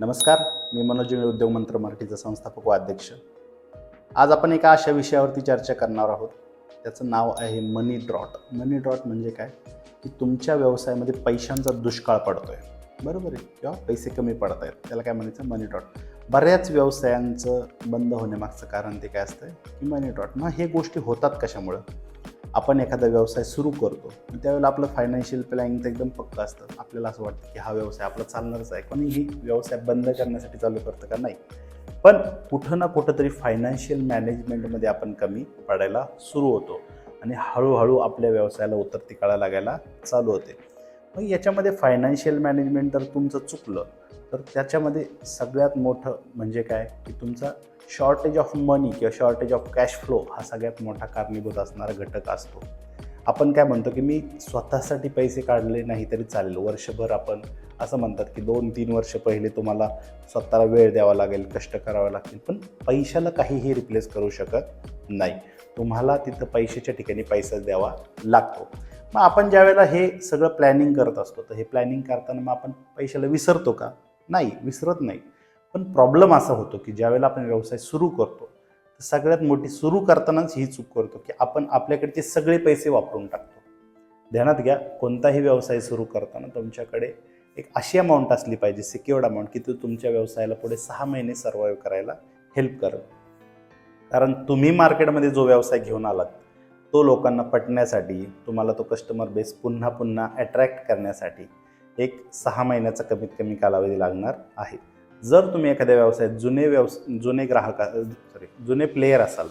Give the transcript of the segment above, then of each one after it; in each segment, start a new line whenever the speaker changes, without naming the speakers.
नमस्कार मी मनोज उद्योग मंत्र मराठीचा संस्थापक व अध्यक्ष. आज आपण एका अशा विषयावरती चर्चा करणार आहोत. त्याचं नाव आहे मनी ड्रॉट मनी ड्रॉट म्हणजे काय? की तुमच्या व्यवसायामध्ये पैशांचा दुष्काळ पडतो आहे बरोबर आहे? किंवा पैसे कमी पडत आहेत. त्याला काय म्हणायचं? मनी ड्रॉट बऱ्याच व्यवसायांचं बंद होण्यामागचं कारण ते काय असतं की मनी ड्रॉट मग हे गोष्टी होतात कशामुळं? आपण एखादा व्यवसाय सुरू करतो त्यावेळेला आपलं फायनान्शियल प्लॅनिंग तर एकदम पक्क असतं. आपल्याला असं वाटतं की हा व्यवसाय आपला चालणारच आहे. कोणीही व्यवसाय बंद करण्यासाठी चालू करतं का? नाही. पण कुठं ना कुठं तरी फायनान्शियल मॅनेजमेंटमध्ये आपण कमी पडायला सुरू होतो आणि हळूहळू आपल्या व्यवसायाला उतरती काळा लागायला चालू होते. मग याच्यामध्ये फायनान्शियल मॅनेजमेंट जर तुमचं चुकलं तर त्याच्यामध्ये सगळ्यात मोठं म्हणजे काय? की तुमचा शॉर्टेज ऑफ मनी किंवा शॉर्टेज ऑफ कॅश फ्लो हा सगळ्यात मोठा कारणीभूत असणारा घटक असतो. आपण काय म्हणतो की मी स्वतःसाठी पैसे काढले नाही तरी चालेल वर्षभर आपण असं म्हणतात की दोन तीन वर्ष पहिले तुम्हाला स्वतःला वेळ द्यावा लागेल कष्ट करावे लागतील पण पैशाला काहीही रिप्लेस करू शकत नाही. तुम्हाला तिथं पैशाच्या ठिकाणी पैसा द्यावा लागतो. मग आपण ज्यावेळेला हे सगळं प्लॅनिंग करत असतो तर हे प्लॅनिंग करताना मग आपण पैशाला विसरतो का? नाही विसरत नाही. पण प्रॉब्लेम असा होतो की ज्यावेळेला आपण व्यवसाय सुरू करतो तर सगळ्यात मोठी सुरू करतानाच ही चूक करतो की आपण आपल्याकडचे सगळे पैसे वापरून टाकतो. ध्यानात घ्या कोणताही व्यवसाय सुरू करताना तुमच्याकडे एक अशी अमाऊंट असली पाहिजे सिक्युअर्ड अमाऊंट की तो तुमच्या व्यवसायाला पुढे सहा महिने सर्वाईव्ह करायला हेल्प करेल. कारण तुम्ही मार्केटमध्ये जो व्यवसाय घेऊन आलात तो लोकांना पटण्यासाठी तुम्हाला तो कस्टमर बेस पुन्हा पुन्हा अट्रॅक्ट करण्यासाठी एक सहा महिन्याचा कमीत कमी कालावधी लागणार आहे. जर तुम्ही एखाद्या व्यवसायात जुने व्यवस जुने ग्राहक सॉरी जुने प्लेयर असाल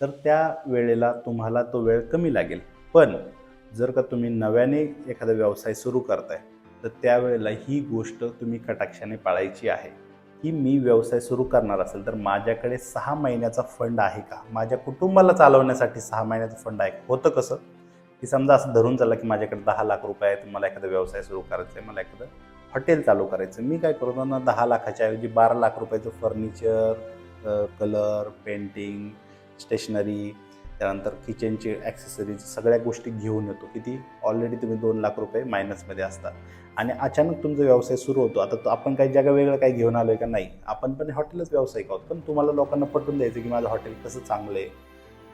तर त्या वेळेला तुम्हाला तो वेळ कमी लागेल. पण जर का तुम्ही नव्याने एखादा व्यवसाय सुरू करताय तर त्यावेळेला ही गोष्ट तुम्ही कटाक्षाने पाळायची आहे. की मी व्यवसाय सुरू करणार असेल तर माझ्याकडे सहा महिन्याचा फंड आहे का? माझ्या कुटुंबाला चालवण्यासाठी सहा महिन्याचा फंड आहे. होतं कसं? की समजा असं धरून चाललं की माझ्याकडे दहा लाख रुपये आहेत मला एखादा व्यवसाय सुरू करायचा आहे मला एखादं हॉटेल चालू करायचं मी काय करतो ना दहा लाखाच्या ऐवजी बारा लाख रुपयाचं फर्निचर कलर पेंटिंग स्टेशनरी त्यानंतर किचनचे ॲक्सेसरीज सगळ्या गोष्टी घेऊन येतो किती ऑलरेडी तुम्ही दोन लाख रुपये मायनसमध्ये असतात. आणि अचानक तुमचा व्यवसाय सुरू होतो आता तो आपण काही जगा वेगळं काही घेऊन आलो आहे का नाही आपण पण हॉटेलच व्यावसायिक आहोत पण तुम्हाला लोकांना पटवून द्यायचं की माझं हॉटेल कसं चांगलं आहे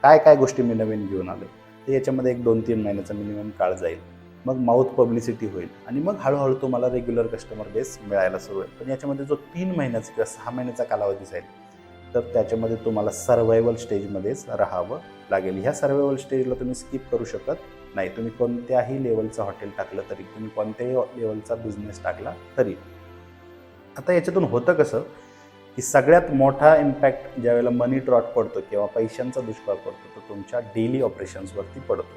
काय काय गोष्टी मी नवीन घेऊन आलो तर याच्यामध्ये एक दोन तीन महिन्याचा मिनिमम काळ जाईल. मग माउथ पब्लिसिटी होईल आणि मग हळूहळू तुम्हाला रेग्युलर कस्टमर बेस मिळायला सुरू होईल. पण याच्यामध्ये जो तीन महिन्याचा किंवा सहा महिन्याचा कालावधी जाईल तर त्याच्यामध्ये तुम्हाला सर्वायवल स्टेजमध्येच राहावं लागेल. ह्या सर्वायवल स्टेजला तुम्ही स्किप करू शकत नाही. तुम्ही कोणत्याही लेवलचं हॉटेल टाकलं तरी तुम्ही कोणत्याही लेवलचा बिझनेस टाकला तरी. आता याच्यातून होतं कसं की सगळ्यात मोठा इम्पॅक्ट ज्यावेळेला मनी ड्रॉट पडतो किंवा पैशांचा दुष्काळ पडतो तो तुमच्या डेली ऑपरेशन्सवरती पडतो.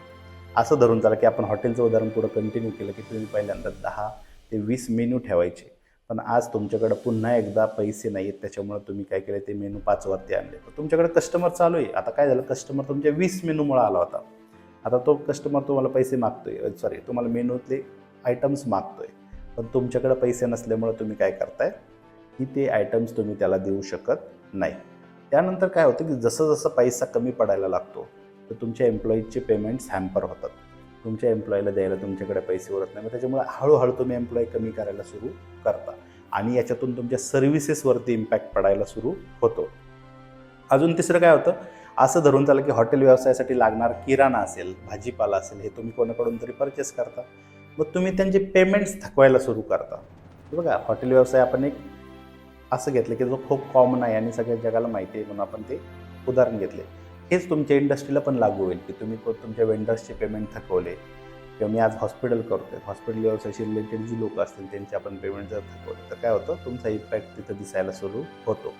असं धरून चाला की आपण हॉटेलचं उदाहरण पुढं कंटिन्यू केलं की तुम्ही पहिल्यांदा दहा ते वीस मेनू ठेवायचे. पण आज तुमच्याकडे पुन्हा एकदा पैसे नाही आहेत त्याच्यामुळे तुम्ही काय केलं ते मेनू पाचवरती आणले. तर तुमच्याकडे कस्टमर चालू आहे. आता काय झालं कस्टमर तुमच्या वीस मेनूमुळे आला होता. आता तो कस्टमर तुम्हाला पैसे मागतोय. सॉरी तुम्हाला मेनूतले आयटम्स मागतोय. पण तुमच्याकडे पैसे नसल्यामुळे तुम्ही काय करताय? की ते आयटम्स तुम्ही त्याला देऊ शकत नाही. त्यानंतर काय होतं की जसं जसं पैसा कमी पडायला लागतो तर तुमच्या एम्प्लॉईजचे पेमेंट्स हॅम्पर होतात. तुमच्या एम्प्लॉईला द्यायला तुमच्याकडे पैसे उरत नाही मग त्याच्यामुळे हळूहळू तुम्ही एम्प्लॉई कमी करायला सुरू करता. आणि याच्यातून तुमच्या सर्व्हिसेसवरती इम्पॅक्ट पडायला सुरू होतो. अजून तिसरं काय होतं? असं धरून चाललं की हॉटेल व्यवसायासाठी लागणार किराणा असेल भाजीपाला असेल हे तुम्ही कोणाकडून तरी परचेस करता. मग तुम्ही त्यांचे पेमेंट्स थकवायला सुरू करता. बघा हॉटेल व्यवसाय आपण एक असं घेतलं की जो खूप कॉमन आहे आणि सगळ्या जगाला माहिती आहे म्हणून आपण ते उदाहरण घेतले. हेच तुमच्या इंडस्ट्रीला पण लागू होईल की तुम्ही को- तुमच्या वेंडर्सचे पेमेंट थकवले किंवा मी आज हॉस्पिटल करतोय. हॉस्पिटल व्यवसायाशी रिलेटेड जी लोक असतील त्यांचे आपण पेमेंट जर थकवले तर काय होतं? तुमचा इम्पॅक्ट तिथं दिसायला सुरू होतो.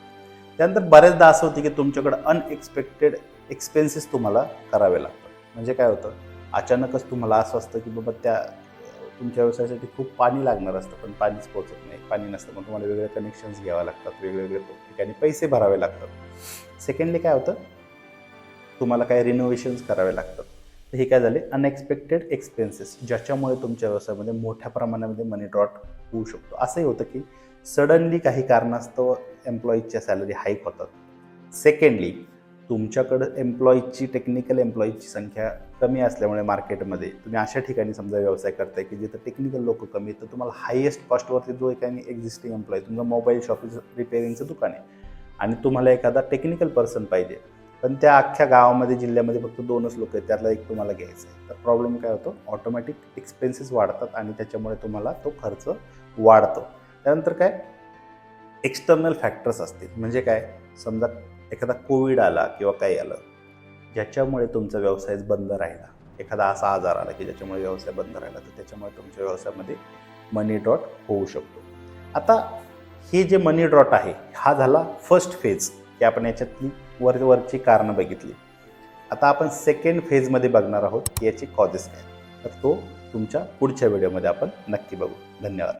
त्यानंतर बऱ्याचदा असं होतं की तुमच्याकडं अनएक्सपेक्टेड एक्सपेन्सेस तुम्हाला करावे लागतात. म्हणजे काय होतं? अचानकच तुम्हाला असं असतं की बाबा त्या तुमच्या व्यवसायासाठी खूप पाणी लागणार असतं पण पाणीच पोचत नाही. पाणी नसतं मग तुम्हाला वेगळे कनेक्शन्स घ्यावे लागतात वेगवेगळे ठिकाणी पैसे भरावे लागतात. सेकंडली काय होतं? तुम्हाला काही रिनोव्हेशन्स करावे लागतात. तर हे काय झाले? अनएक्सपेक्टेड एक्सपेन्सेस ज्याच्यामुळे तुमच्या व्यवसायामध्ये मोठ्या प्रमाणामध्ये मनी ड्रॉट होऊ शकतो. असंही होतं की सडनली काही कारणास्तव एम्प्लॉईजच्या सॅलरी हाईक होतात. सेकंडली तुमच्याकडं एम्प्लॉईजची टेक्निकल एम्प्लॉईजची संख्या कमी असल्यामुळे मार्केटमध्ये तुम्ही अशा ठिकाणी समजा व्यवसाय करताय की जिथं टेक्निकल लोक कमी आहेत तर तुम्हाला हायेस्ट कॉस्टवरती जो एखादी एक्झिस्टिंग एम्प्लॉई तुमचं मोबाईल शॉपिंग रिपेअरिंगचं दुकान आहे. आणि तुम्हाला एखादा टेक्निकल पर्सन पाहिजे. पण त्या अख्ख्या गावामध्ये जिल्ह्यामध्ये फक्त दोनच लोक आहेत त्यातला एक तुम्हाला घ्यायचं आहे. तर प्रॉब्लेम काय होतो? ऑटोमॅटिक एक्सपेन्सेस वाढतात आणि त्याच्यामुळे तुम्हाला तो खर्च वाढतो. त्यानंतर काय? एक्सटर्नल फॅक्टर्स असतील. म्हणजे काय? समजा एखादा कोविड आला किंवा काही आलं ज्याच्यामुळे तुमचा व्यवसाय बंद राहिला. एखादा असा आजार आला की ज्याच्यामुळे व्यवसाय बंद राहिला तर त्याच्यामुळे तुमच्या व्यवसायामध्ये मनी ड्रॉट होऊ शकतो. आता हे जे मनी ड्रॉट आहे हा झाला फर्स्ट फेज की आपण याच्यातली वर वरची कारणं बघितली. आता आपण सेकंड फेजमध्ये बघणार आहोत की याची कॉजेस काय. तर तो तुमच्या पुढच्या व्हिडिओमध्ये आपण नक्की बघू. धन्यवाद.